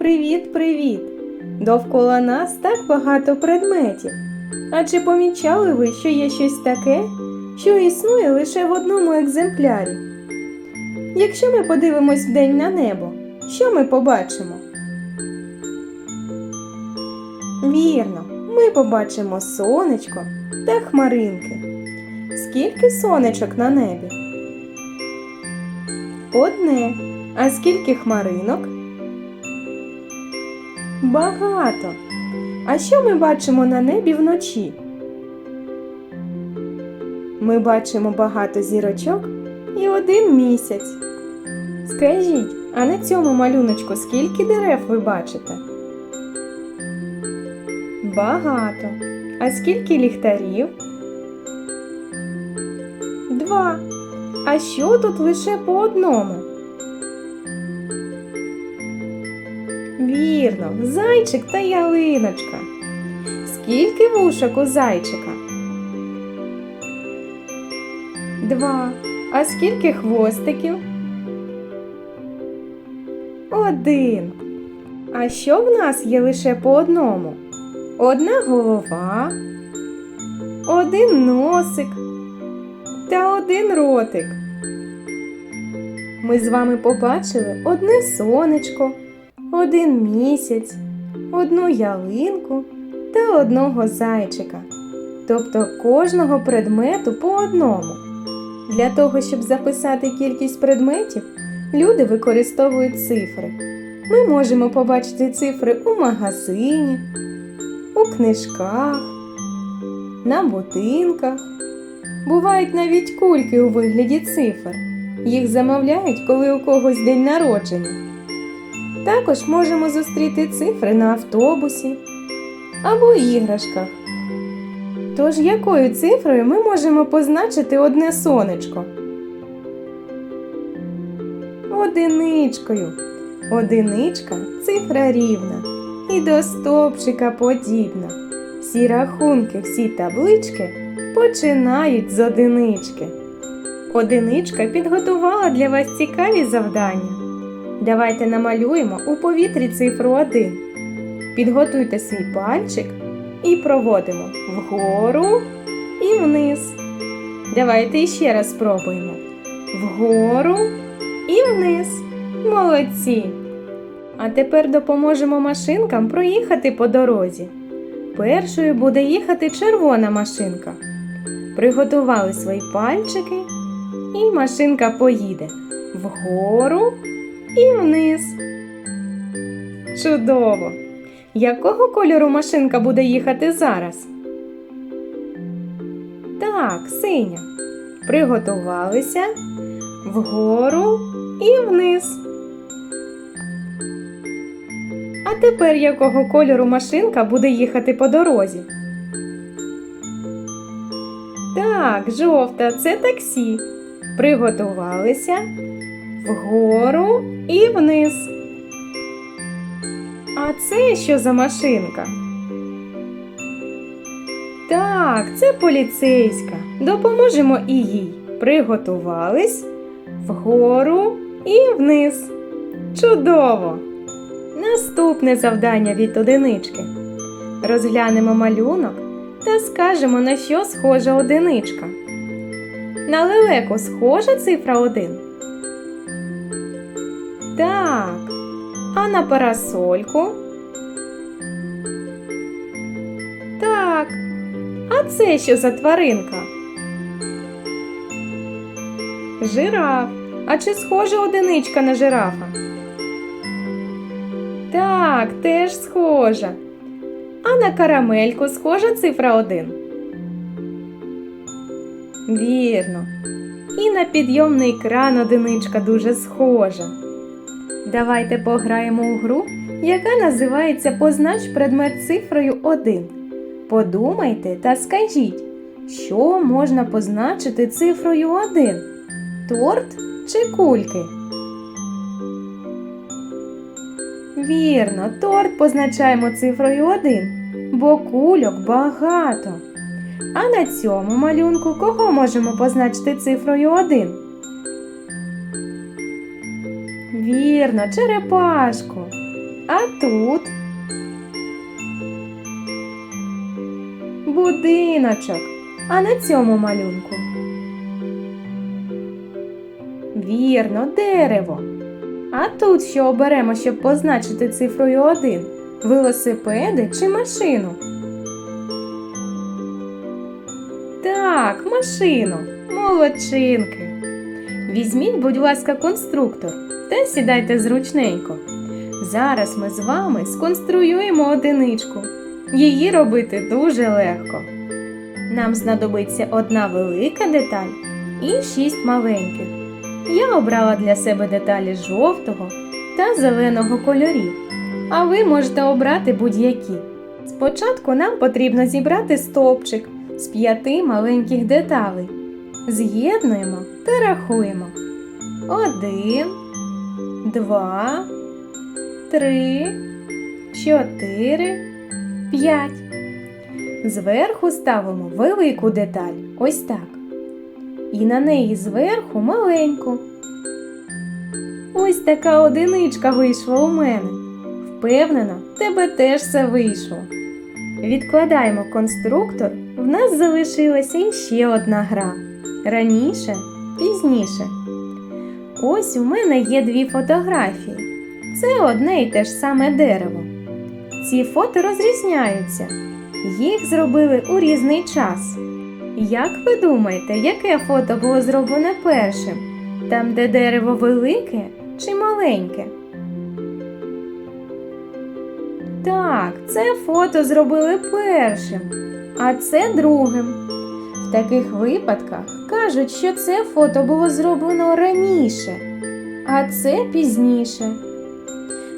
Привіт-привіт! Довкола нас так багато предметів. А чи помічали ви, що є щось таке, що існує лише в одному екземплярі? Якщо ми подивимось вдень на небо, що ми побачимо? Вірно, ми побачимо сонечко та хмаринки. Скільки сонечок на небі? Одне. А скільки хмаринок? Багато. А що ми бачимо на небі вночі? Ми бачимо багато зірочок і один місяць. Скажіть, а на цьому малюночку скільки дерев ви бачите? Багато. А скільки ліхтарів? Два. А що тут лише по одному? Вірно, зайчик та ялиночка. Скільки вушок у зайчика? Два. А скільки хвостиків? Один. А що в нас є лише по одному? Одна голова, один носик та один ротик. Ми з вами побачили одне сонечко, один місяць, одну ялинку та одного зайчика, тобто кожного предмету по одному. Для того, щоб записати кількість предметів, люди використовують цифри. Ми можемо побачити цифри у магазині, у книжках, на будинках. Бувають навіть кульки у вигляді цифр. Їх замовляють, коли у когось день народження. Також можемо зустріти цифри на автобусі або іграшках. Тож якою цифрою ми можемо позначити одне сонечко? Одиничкою. Одиничка цифра рівна і до стовпчика подібна. Всі рахунки, всі таблички починають з одинички. Одиничка підготувала для вас цікаві завдання. Давайте намалюємо у повітрі цифру 1. Підготуйте свій пальчик і проводимо вгору і вниз. Давайте ще раз спробуємо. Вгору і вниз. Молодці! А тепер допоможемо машинкам проїхати по дорозі. Першою буде їхати червона машинка. Приготували свої пальчики, і машинка поїде вгору і вниз. Чудово! Якого кольору машинка буде їхати зараз? Так, синя. Приготувалися вгору і вниз. А тепер якого кольору машинка буде їхати по дорозі? Так, жовта це таксі. Приготувалися вгору і вниз. А це що за машинка? Так, це поліцейська. Допоможемо і їй. Приготувались вгору і вниз. Чудово! Наступне завдання від одинички. Розглянемо малюнок та скажемо, на що схожа одиничка. На лелеку схожа цифра 1? Так. А на парасольку? Так. А це що за тваринка? Жираф. А чи схожа одиничка на жирафа? Так, теж схожа. А на карамельку схожа цифра 1? Вірно. І на підйомний кран одиничка дуже схожа. Давайте пограємо у гру, яка називається Познач предмет цифрою 1. Подумайте та скажіть, що можна позначити цифрою 1? Торт чи кульки? Вірно, торт позначаємо цифрою 1, бо кульок багато. А на цьому малюнку кого можемо позначити цифрою 1? Вірно, черепашку. А тут будиночок. А на цьому малюнку. Вірно, дерево. А тут що оберемо, щоб позначити цифрою 1? Велосипеди чи машину? Так, машину. Молодчинки. Візьміть, будь ласка, конструктор та сідайте зручненько. Зараз ми з вами сконструюємо одиничку. Її робити дуже легко. Нам знадобиться одна велика деталь і шість маленьких. Я обрала для себе деталі жовтого та зеленого кольорів, а ви можете обрати будь-які. Спочатку нам потрібно зібрати стовпчик з п'яти маленьких деталей. З'єднуємо та рахуємо. Один, два, три, чотири, п'ять. Зверху ставимо велику деталь, ось так. І на неї зверху маленьку. Ось така одиничка вийшла у мене. Впевнена, в тебе теж все вийшло. Відкладаємо конструктор, в нас залишилася іще одна гра. Раніше, пізніше. Ось у мене є дві фотографії. Це одне і те ж саме дерево. Ці фото розрізняються. Їх зробили у різний час. Як ви думаєте, яке фото було зроблене першим? Там, де дерево велике чи маленьке? Так, це фото зробили першим, а це другим. В таких випадках кажуть, що це фото було зроблено раніше, а це пізніше.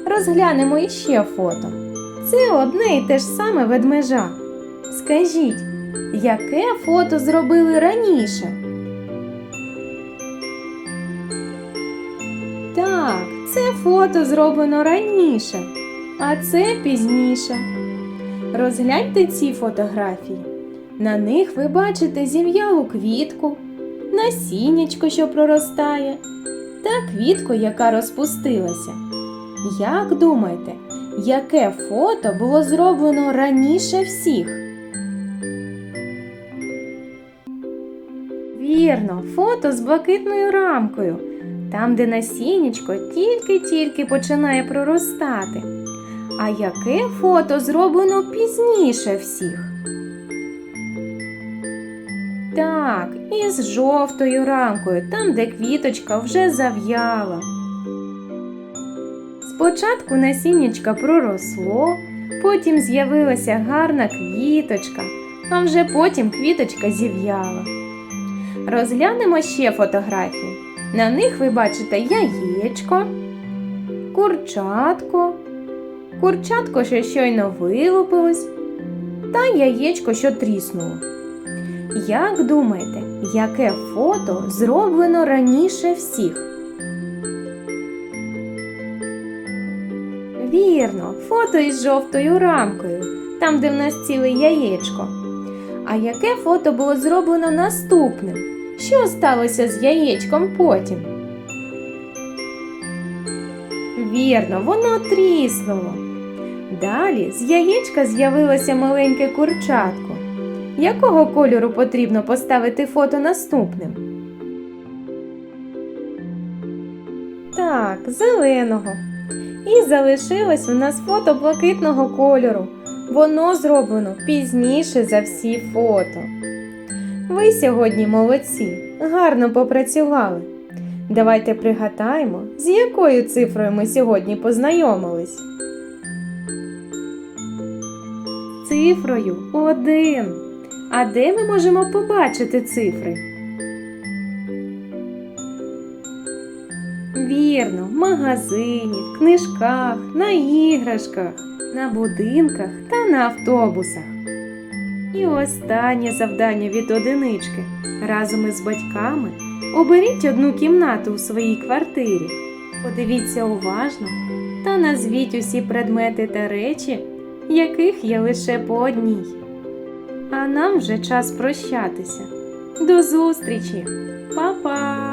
Розглянемо іще фото. Це одне і те ж саме ведмежа. Скажіть, яке фото зробили раніше? Так, це фото зроблено раніше, а це пізніше. Розгляньте ці фотографії. На них ви бачите зів'ялу квітку, насіннячко, що проростає, та квітку, яка розпустилася. Як думаєте, яке фото було зроблено раніше всіх? Вірно, фото з блакитною рамкою, там, де насіннячко тільки-тільки починає проростати. А яке фото зроблено пізніше всіх? Так, із жовтою рамкою, там, де квіточка вже зав'яла. Спочатку насіннячка проросло, потім з'явилася гарна квіточка, а вже потім квіточка зів'яла. Розглянемо ще фотографії. На них ви бачите яєчко, курчатко, курчатко, що щойно вилупилось, та яєчко, що тріснуло. Як думаєте, яке фото зроблено раніше всіх? Вірно, фото із жовтою рамкою, там, де в нас ціле яєчко. А яке фото було зроблено наступним? Що сталося з яєчком потім? Вірно, воно тріснуло. Далі з яєчка з'явилося маленьке курчатко. Якого кольору потрібно поставити фото наступним? Так, зеленого. І залишилось у нас фото блакитного кольору. Воно зроблено пізніше за всі фото. Ви сьогодні молодці, гарно попрацювали. Давайте пригадаємо, з якою цифрою ми сьогодні познайомились. Цифрою 1. А де ми можемо побачити цифри? Вірно, в магазині, в книжках, на іграшках, на будинках та на автобусах. І останнє завдання від одинички. Разом із батьками оберіть одну кімнату у своїй квартирі. Подивіться уважно та назвіть усі предмети та речі, яких є лише по одній. А нам вже час прощатися. До зустрічі, Па-па!